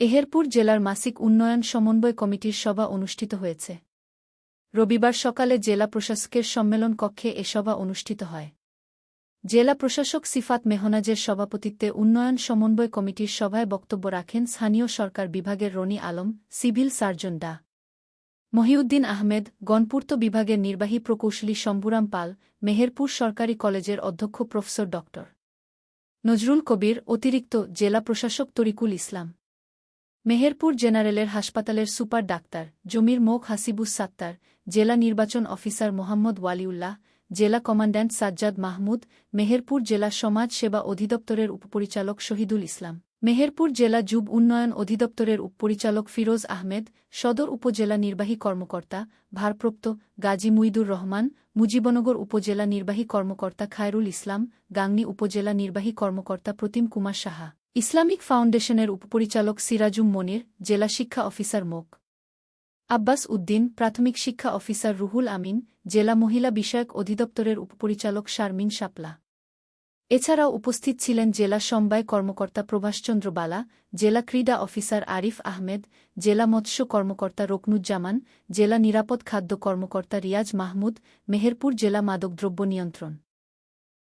এহেরপুর জেলার মাসিক উন্নয়ন সমন্বয় কমিটির সভা অনুষ্ঠিত হয়েছে। রবিবার সকালে জেলা প্রশাসকের সম্মেলন কক্ষে এ সভা অনুষ্ঠিত হয়। জেলা প্রশাসক সিফাত মেহনাজের সভাপতিত্বে উন্নয়ন সমন্বয় কমিটির সভায় বক্তব্য রাখেন স্থানীয় সরকার বিভাগের রনি আলম, সিভিল সার্জন ডা। মহিউদ্দিন আহমেদ, গণপূর্ত বিভাগের নির্বাহী প্রকৌশলী শম্ভুরাম পাল, মেহেরপুর সরকারি কলেজের অধ্যক্ষ প্রফেসর ড নজরুল কবির, অতিরিক্ত জেলা প্রশাসক তরিকুল ইসলাম। মেহেরপুর জেনারেলের হাসপাতালের সুপার ডাক্তার জমির মোক হাসিবুস সাত্তার, জেলা নির্বাচন অফিসার মোহাম্মদ ওয়ালিউল্লাহ, জেলা কমান্ড্যান্ট সাজ্জাদ মাহমুদ, মেহেরপুর জেলা সমাজ সেবা অধিদপ্তরের উপপরিচালক শহীদুল ইসলাম, মেহেরপুর জেলা যুব উন্নয়ন অধিদপ্তরের উপপরিচালক ফিরোজ আহমেদ, সদর উপজেলা নির্বাহী কর্মকর্তা ভারপ্রাপ্ত গাজী মুইদুর রহমান, মুজিবনগর উপজেলা নির্বাহী কর্মকর্তা খায়রুল ইসলাম, গাংনী উপজেলা নির্বাহী কর্মকর্তা প্রতিম কুমার সাহা। ইসলামিক ফাউন্ডেশনের উপপরিচালক সিরাজুম মনির, জেলা শিক্ষা অফিসার মোক। আব্বাস উদ্দিন, প্রাথমিক শিক্ষা অফিসার রুহুল আমিন, জেলা মহিলা বিষয়ক অধিদপ্তরের উপপরিচালক শারমিন শাপলা। এছাড়াও উপস্থিত ছিলেন জেলা সমবায় কর্মকর্তা প্রভাষচন্দ্র বালা, জেলা ক্রীড়া অফিসার আরিফ আহমেদ, জেলা মৎস্য কর্মকর্তা রকনুজ্জামান, জেলা নিরাপদ খাদ্য কর্মকর্তা রিয়াজ মাহমুদ, মেহেরপুর জেলা মাদকদ্রব্য নিয়ন্ত্রণ।